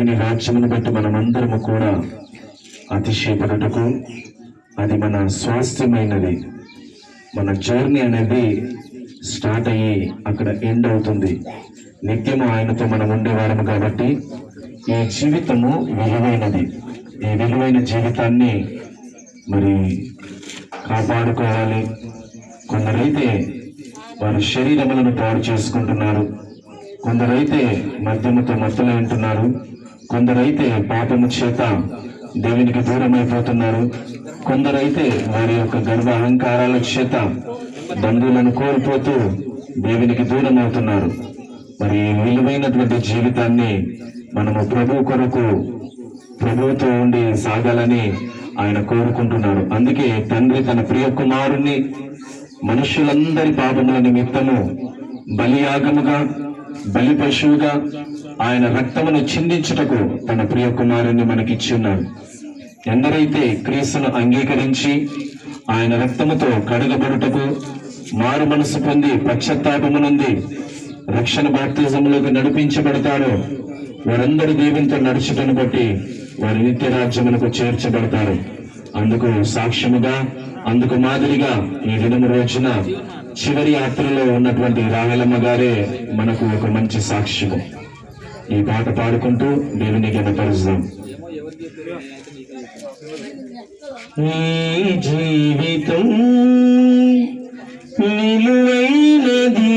దేవుని రాజ్యమును బట్టి మనమందరము కూడా అతిశయపడటకు అది మన స్వాస్థ్యమైనది. మన జర్నీ అనేది స్టార్ట్ అయ్యి అక్కడ ఎండ్ అవుతుంది. నిత్యము ఆయనతో మనం ఉండేవారము కాబట్టి ఈ జీవితము విలువైనది. ఈ విలువైన జీవితాన్ని మరి కాపాడుకోవాలి. కొందరైతే వారి శరీరములను పాడు చేసుకుంటున్నారు. కొందరైతే మద్యముతో మత్తులు వింటున్నారు కొందరైతే పాపము చేత దేవునికి దూరం అయిపోతున్నారు కొందరైతే వారి యొక్క గర్వ అహంకారాల చేత బంధువులను కోల్పోతూ దేవునికి దూరం అవుతున్నారు మరి విలువైనటువంటి జీవితాన్ని మనము ప్రభు కొరకు ప్రభువుతో ఉండి సాగాలని ఆయన కోరుకుంటున్నాడు అందుకే తండ్రి తన ప్రియ కుమారుణ్ణి మనుషులందరి పాపముల నిమిత్తము బలియాగముగా బలి పశువుగా ఆయన రక్తమును చిందించుటకు తన ప్రియ కుమారుణ్ణి మనకిచ్చి ఉన్నాడు. ఎందరైతే క్రీస్తును అంగీకరించి ఆయన రక్తముతో కడగబడుటకు మారు మనసు పొంది పశ్చాత్తాపము నుండి రక్షణ బాప్తిజములకు నడిపించబడతారో వారందరూ దేవునితో నడుచుటను బట్టి వారి నిత్య రాజ్యములకు చేర్చబడతారు. అందుకు సాక్ష్యముగా అందుకు మాదిరిగా ఈ దినము రోజున చివరి యాత్రలో ఉన్నటువంటి రావెలమ్మ గారే మనకు ఒక మంచి సాక్ష్యము. ఈ పాట పాడుకుంటూ దేవుని గణపరుస్తాం ఈ జీవితం నిలువైనది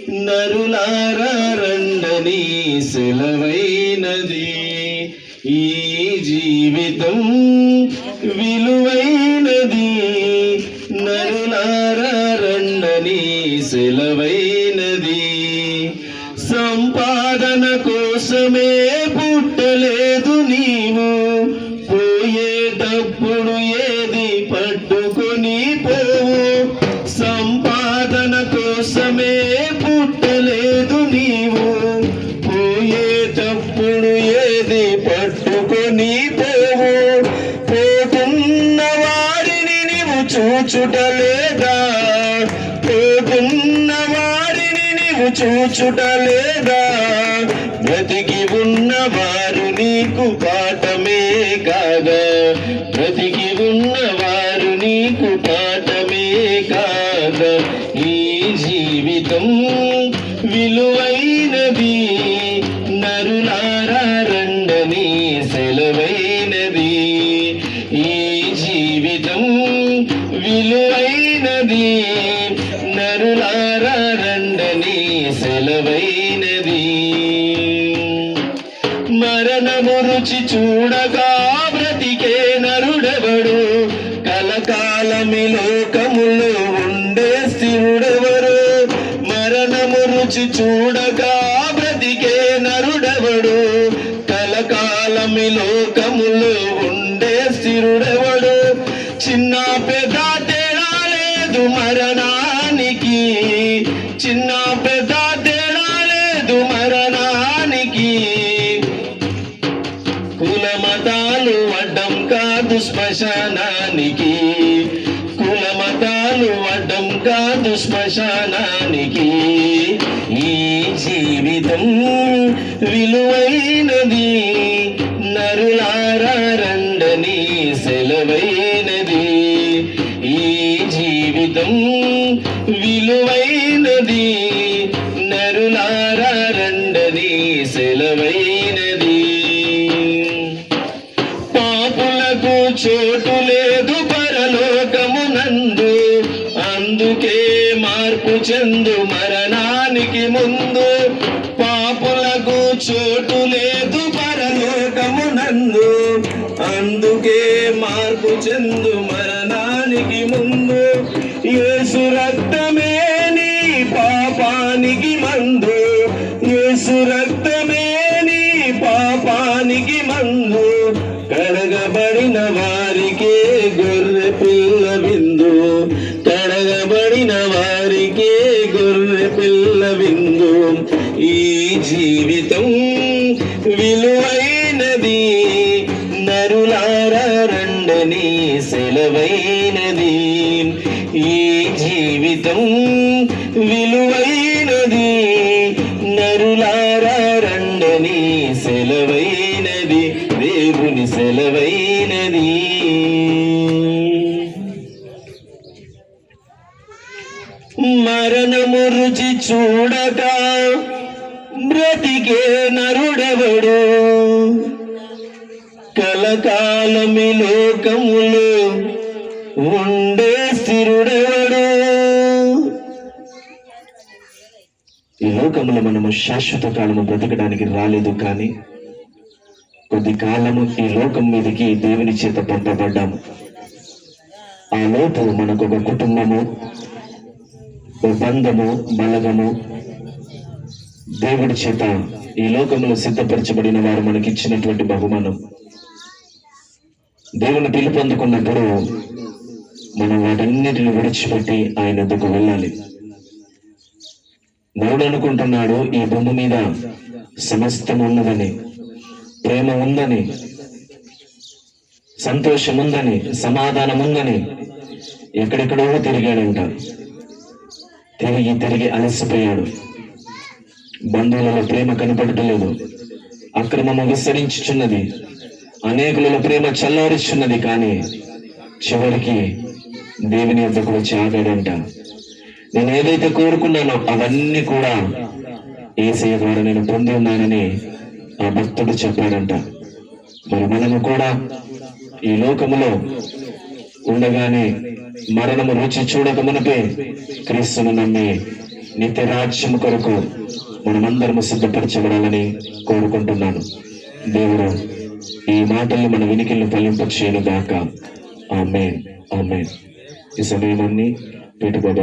నరులారా రండని సెలవైనది. ఈ జీవితం విలువైనది. నరులారా రండని సెలవైనది. సంపాదన కోసమే పుట్టలేదు నీవు. పోయేటప్పుడు ఏది పట్టుకొని పోవు. సంపాదన కోసమే చూచుటలేదా? పోతున్న వారిని నీవు చూచుటలేదా? బ్రతికి ఉన్న వారు నీకు పాఠమే కాదా? బ్రతికి ఉన్న వారు నీకు పాఠమే కాదా? ఈ జీవితం విలువైనది నరులారండని సెలవైనది. ఈ జీవితం విలువైనది. నరులారా రండని సెలవైనది. మరణము రుచి చూడగా బ్రతికే నరుడెవడు? కలకాలమి లోకములో ఉండే స్థిరుడెవరు మరణము రుచి చూడగా బ్రతికే నరుడెవడు? కలకాలమి లోకములో పెద్ద తేడా లేదు మరణానికి. చిన్న పెద్ద తేడా లేదు మరణానికి. కుల మతాలు అడ్డం కాదు శ్మశానానికి. కుల మతాలు అడ్డం కాదు శ్మశానానికి. ఈ జీవితం విలువైనది. నరులారా రండని చోటు లేదు పరలోకమునందు. అందుకే మార్పు చెందు మరణానికి ముందు. పాపులకు చోటు లేదు పరలోకమునందు. అందుకే మార్పు చెందు మరణానికి ముందు. యేసు రక్తమే నీ పాపానికి మందు. యేసు రక్తమే నీ పాపానికి మందు. విలువైనది నరులారా రండని సెలవైనది. ఈ జీవితం విలువైనది నరులారా రండని సెలవైనది దేవుని సెలవైనది. మరణము రుచి చూడగా ఎరిగే నరుడెవడు? కలకాలమి లోకములు ఉండే స్థిరుడెవడు? ఈ లోకంలో మనము శాశ్వత కాలము బ్రతకడానికి రాలేదు కానీ కొద్ది కాలము ఈ లోకం మీదకి దేవుని చేత పంపబడ్డాము. ఆ లోపు మనకు ఒక కుటుంబము ఒక బంధము బలగము దేవుడి చేత ఈ లోకములో సిద్ధపరచబడిన వారు మనకి ఇచ్చినటువంటి బహుమానం. దేవుని పిలుపు అందుకున్నప్పుడు మనం వాటన్నిటిని విడిచిపెట్టి ఆయన దగ్గరకు వెళ్ళాలి. నరుడు అనుకుంటున్నాడు ఈ భూమి మీద సమస్తం ఉన్నదని ప్రేమ ఉందని సంతోషం ఉందని సమాధానం ఉందని ఎక్కడెక్కడో తిరిగాడంట. తిరిగి తిరిగి అలసిపోయాడు. బంధువులలో ప్రేమ కనపడటలేదు. అక్రమము విస్తరించుచున్నది. అనేకులలో ప్రేమ చల్లారిచున్నది కానీ చివరికి దేవుని వద్దకు వచ్చి ఆగాడంట. నేను ఏదైతే కోరుకున్నానో అవన్నీ కూడా ఏసీ ద్వారా నేను పొంది ఉన్నానని ఆ భక్తుడు చెప్పాడంట. మరి మనము కూడా ఈ లోకములో ఉండగానే మరణము రుచి చూడక మునిపే క్రీస్తును నమ్మి నిత్య రాజ్యము కొరకు మనమందరము సిద్ధపరచబడాలని కోరుకుంటున్నాను. దేవుడు ఈ మాటల్ని మన వినికిల్ని ఫలింప చేయను గాక. ఆమెన్. ఆమెన్. ఈ సమయమాన్ని పెట్టుకోబడి